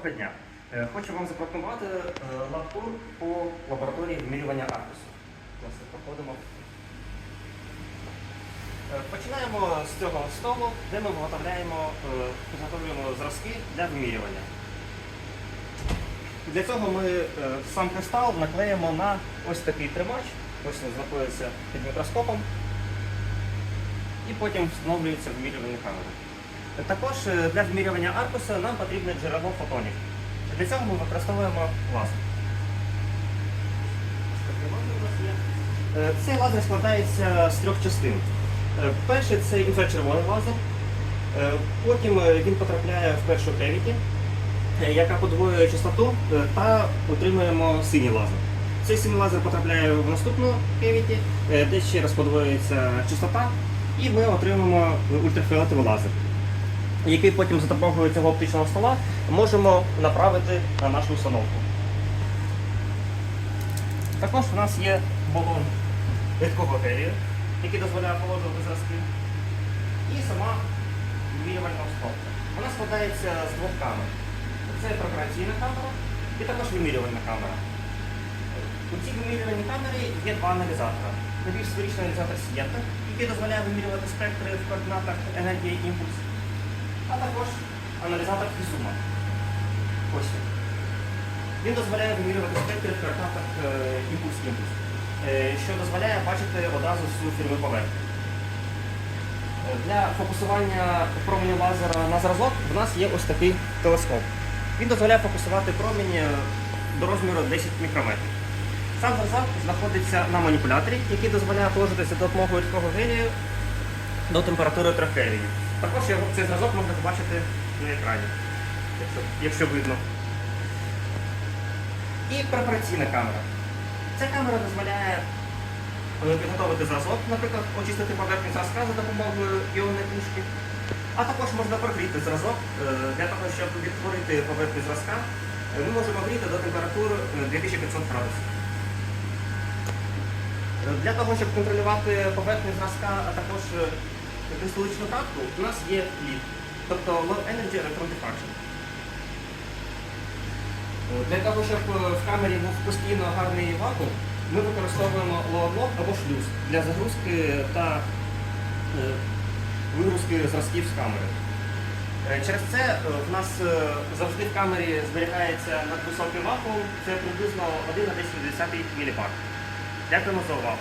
Доброго дня. Е, Хочу вам запропонувати е, лабтур по лабораторії вимірювання аркусу. Власне, проходимо. Е, Починаємо з цього столу, де ми виготовляємо, підготовлюємо зразки для вимірювання. Для цього ми сам кристал наклеїмо на ось такий тримач. Ось він знаходиться під мікроскопом. І потім встановлюється вимірювальні камери. Також е, для вимірювання аркуса нам потрібне джерело фотонів. Для цього ми використовуємо лазер. Е, Цей лазер складається з трьох частин. Е, Перший це інфрачервоний лазер. Потім він потрапляє в першу кевіті, яка подвоює частоту, та отримуємо синій лазер. Цей синій лазер потрапляє в наступну кевіті, де ще раз подвоюється частота, і ми отримуємо ультрафіолетовий лазер який потім за допомогою цього оптичного стола можемо направити на нашу установку. Також у нас є балон рідкого гелію, який дозволяє положувати зразки. І сама вимірювальна установка. Вона складається з двох камер. Це препараційна камера і також вимірювальна камера. У цій вимірювальній камері є два аналізатора. Найбільш сферичний аналізатор Сієта, який дозволяє вимірювати спектри в координатах енергії і імпульс а також аналізатор Фізума. Ось він. Дозволяє вимірювати спектри в координатах е, імпульс-імпульс, е, що дозволяє бачити одразу всю фірму поверхню. Е, Для фокусування променю лазера на зразок в нас є ось такий телескоп. Він дозволяє фокусувати промені е, до розміру 10 мікрометрів. Сам зразок знаходиться на маніпуляторі, який дозволяє положитися допомогою рідкого гелію до температури 3 Кельвінів. Також його, цей зразок можна побачити на екрані, якщо, якщо видно. І препараційна камера. Ця камера дозволяє е, підготовити зразок, наприклад, очистити поверхню зразка за допомогою іонної книжки. А також можна прогріти зразок е, для того, щоб відтворити поверхню зразка. е, Ми можемо гріти до температури е, 2500 градусів. Для того, щоб контролювати поверхню зразка, а також е, кристаличну картку, у нас є лід, тобто Low Energy Electron Diffraction. Е, Для того, щоб е, в камері був постійно гарний вакуум, ми використовуємо лоаблок або шлюз для загрузки та е, вигрузки зразків з камери. Через це в нас завжди в камері зберігається надвисокий вакуум, це приблизно 1 на 10 мілібар. Дякуємо за увагу.